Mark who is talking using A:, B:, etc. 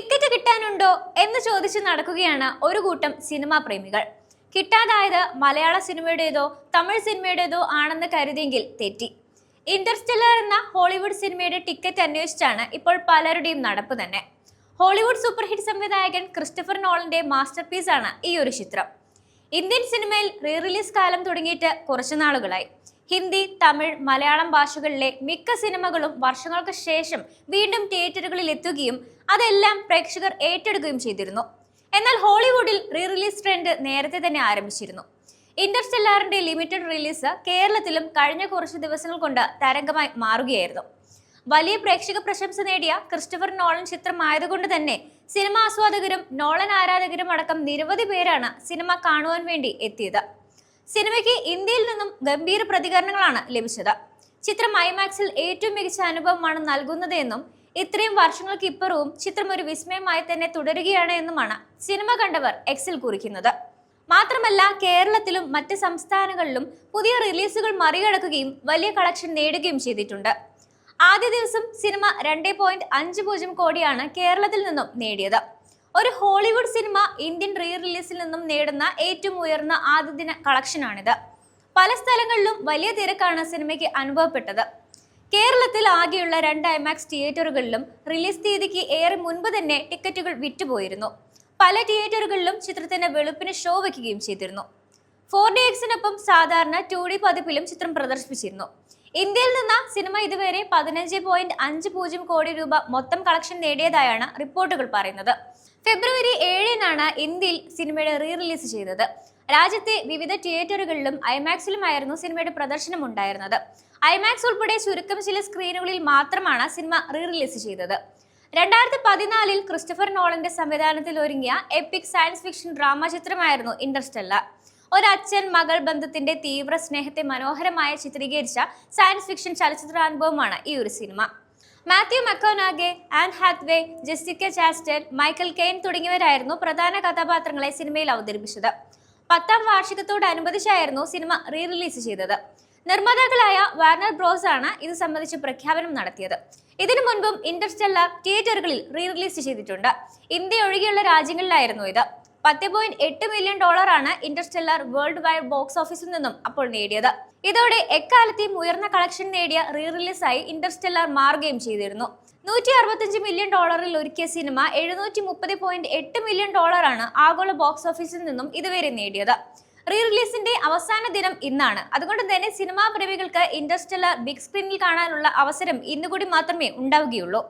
A: Ticket കിട്ടാനുണ്ടോ എന്ന് ചോദിച്ച് നടക്കുകയാണ് ഒരു കൂട്ടം സിനിമാ പ്രേമികൾ. കിട്ടാതായത് മലയാള സിനിമയുടേതോ തമിഴ് സിനിമയുടേതോ ആണെന്ന് കരുതിയെങ്കിൽ തെറ്റി. ഇന്റർസ്റ്റെല്ലർ എന്ന ഹോളിവുഡ് സിനിമയുടെ ടിക്കറ്റ് അന്വേഷിച്ചാണ് ഇപ്പോൾ പലരുടെയും നടപ്പ് തന്നെ. ഹോളിവുഡ് സൂപ്പർ ഹിറ്റ് സംവിധായകൻ ക്രിസ്റ്റഫർ നോളന്റെ മാസ്റ്റർ ആണ് ഈ ഒരു ചിത്രം. ഇന്ത്യൻ സിനിമയിൽ റീ റിലീസ് കാലം തുടങ്ങിയിട്ട് കുറച്ചു നാളുകളായി. ഹിന്ദി തമിഴ് മലയാളം ഭാഷകളിലെ മിക്ക സിനിമകളും വർഷങ്ങൾക്ക് ശേഷം വീണ്ടും തിയേറ്ററുകളിൽ എത്തുകയും അതെല്ലാം പ്രേക്ഷകർ ഏറ്റെടുക്കുകയും ചെയ്തിരുന്നു. എന്നാൽ ഹോളിവുഡിൽ റീ റിലീസ് ട്രെൻഡ് നേരത്തെ തന്നെ ആരംഭിച്ചിരുന്നു. ഇന്റർസ്റ്റെല്ലാറിന്റെ ലിമിറ്റഡ് റിലീസ് കേരളത്തിലും കഴിഞ്ഞ കുറച്ച് ദിവസങ്ങൾ കൊണ്ട് തരംഗമായി മാറുകയായിരുന്നു. വലിയ പ്രേക്ഷക പ്രശംസ നേടിയ ക്രിസ്റ്റഫർ നോളൻ ചിത്രമായതുകൊണ്ട് തന്നെ സിനിമ ആസ്വാദകരും നോളൻ ആരാധകരും അടക്കം നിരവധി പേരാണ് സിനിമ കാണുവാൻ വേണ്ടി എത്തിയത്. സിനിമയ്ക്ക് ഇന്ത്യയിൽ നിന്നും ഗംഭീര പ്രതികരണങ്ങളാണ് ലഭിച്ചത്. ചിത്രം ഐമാക്സിൽ ഏറ്റവും മികച്ച അനുഭവമാണ് നൽകുന്നത് എന്നും ഇത്രയും വർഷങ്ങൾക്ക് ഇപ്പുറവും ചിത്രം ഒരു വിസ്മയമായി തന്നെ തുടരുകയാണ് എന്നുമാണ് സിനിമ കണ്ടവർ എക്സിൽ കുറിക്കുന്നത്. മാത്രമല്ല കേരളത്തിലും മറ്റ് സംസ്ഥാനങ്ങളിലും പുതിയ റിലീസുകൾ മറികടക്കുകയും വലിയ കളക്ഷൻ നേടുകയും ചെയ്തിട്ടുണ്ട്. ആദ്യ ദിവസം സിനിമ രണ്ടേ പോയിന്റ് അഞ്ച് പൂജ്യം കോടിയാണ് കേരളത്തിൽ നിന്നും നേടിയത്. ഒരു ഹോളിവുഡ് സിനിമ ഇന്ത്യൻ റീ റിലീസിൽ നിന്നും നേടുന്ന ഏറ്റവും ഉയർന്ന ആദ്യ ദിന കളക്ഷനാണിത്. പല സ്ഥലങ്ങളിലും വലിയ തിരക്കാണ് സിനിമയ്ക്ക് അനുഭവപ്പെട്ടത്. കേരളത്തിൽ ആകെയുള്ള രണ്ട് ഐമാക്സ് തിയേറ്ററുകളിലും റിലീസ് തീയതിക്ക് ഏറെ മുൻപ് തന്നെ ടിക്കറ്റുകൾ വിറ്റുപോയിരുന്നു. പല തിയേറ്ററുകളിലും ചിത്രത്തിന് വെളുപ്പിന് ഷോ വയ്ക്കുകയും ചെയ്തിരുന്നു. ഫോർ ഡി എക്സിനൊപ്പം സാധാരണ ടു ഡി പതിപ്പിലും ചിത്രം പ്രദർശിപ്പിച്ചിരുന്നു. ഇന്ത്യയിൽ നിന്ന് സിനിമ ഇതുവരെ പതിനഞ്ച് പോയിന്റ് അഞ്ച് പൂജ്യം കോടി രൂപ മൊത്തം കളക്ഷൻ നേടിയതായാണ് റിപ്പോർട്ടുകൾ പറയുന്നത്. ഫെബ്രുവരി ഏഴിനാണ് ഇന്ത്യയിൽ സിനിമയുടെ റീ റിലീസ് ചെയ്തത്. രാജ്യത്തെ വിവിധ തിയേറ്ററുകളിലും ഐമാക്സിലുമായിരുന്നു സിനിമയുടെ പ്രദർശനം ഉണ്ടായിരുന്നത്. ഐമാക്സ് ഉൾപ്പെടെ ചുരുക്കം ചില സ്ക്രീനുകളിൽ മാത്രമാണ് സിനിമ റീ റിലീസ് ചെയ്തത്. രണ്ടായിരത്തി പതിനാലിൽ ക്രിസ്റ്റഫർ നോളന്റെ സംവിധാനത്തിൽ ഒരുങ്ങിയ എപ്പിക് സയൻസ് ഫിക്ഷൻ ഡ്രാമ ചിത്രമായിരുന്നു ഇന്റർസ്റ്റെല്ലർ. ഒരച്ഛൻ മകൾ ബന്ധത്തിന്റെ തീവ്ര സ്നേഹത്തെ മനോഹരമായി ചിത്രീകരിച്ച സയൻസ് ഫിക്ഷൻ ചലച്ചിത്രാനുഭവമാണ് ഈ ഒരു cinema. Matthew McConaughey Anne Hathaway Jessica Chastain Michael Caine തുടങ്ങിയവരായിരുന്നു പ്രധാന കഥാപാത്രങ്ങളെ സിനിമയിൽ അവതരിപ്പിച്ചത്. പത്താം വാർഷികത്തോടനുബന്ധിച്ചായിരുന്നു സിനിമ റീ റിലീസ് ചെയ്തത്. നിർമ്മാതാക്കളായ വാർണർ ബ്രോസ് ആണ് ഇത് സംബന്ധിച്ച് പ്രഖ്യാപനം നടത്തിയത്. ഇതിനു മുൻപും ഇന്റർസ്റ്റെല്ലർ തിയേറ്ററുകളിൽ റീ റിലീസ് ചെയ്തിട്ടുണ്ട്. ഇന്ത്യ ഒഴികെയുള്ള രാജ്യങ്ങളിലായിരുന്നു ഇത്. പത്ത് പോയിന്റ് എട്ട് മില്യൺ ഡോളറാണ് ഇന്റർസ്റ്റെല്ലാർ വേൾഡ് വൈഡ് ബോക്സ് ഓഫീസിൽ നിന്നും അപ്പോൾ നേടിയത്. ഇതോടെ എക്കാലത്തെയും ഉയർന്ന കളക്ഷൻ നേടിയ റീ റിലീസായി ഇന്റർസ്റ്റെല്ലാർ മാറുകയും ചെയ്തിരുന്നു. നൂറ്റി അറുപത്തഞ്ച് മില്യൺ ഡോളറിൽ ഒരുക്കിയ സിനിമ എഴുന്നൂറ്റി മുപ്പത് പോയിന്റ് എട്ട് മില്യൺ ഡോളറാണ് ആഗോള ബോക്സ് ഓഫീസിൽ നിന്നും ഇതുവരെ നേടിയത്. റീ റിലീസിന്റെ അവസാന ദിനം ഇന്നാണ്. അതുകൊണ്ട് തന്നെ സിനിമാ പ്രേമികൾക്ക് ഇന്റർസ്റ്റെല്ലർ ബിഗ് സ്ക്രീനിൽ കാണാനുള്ള അവസരം ഇന്നുകൂടി മാത്രമേ ഉണ്ടാവുകയുള്ളൂ.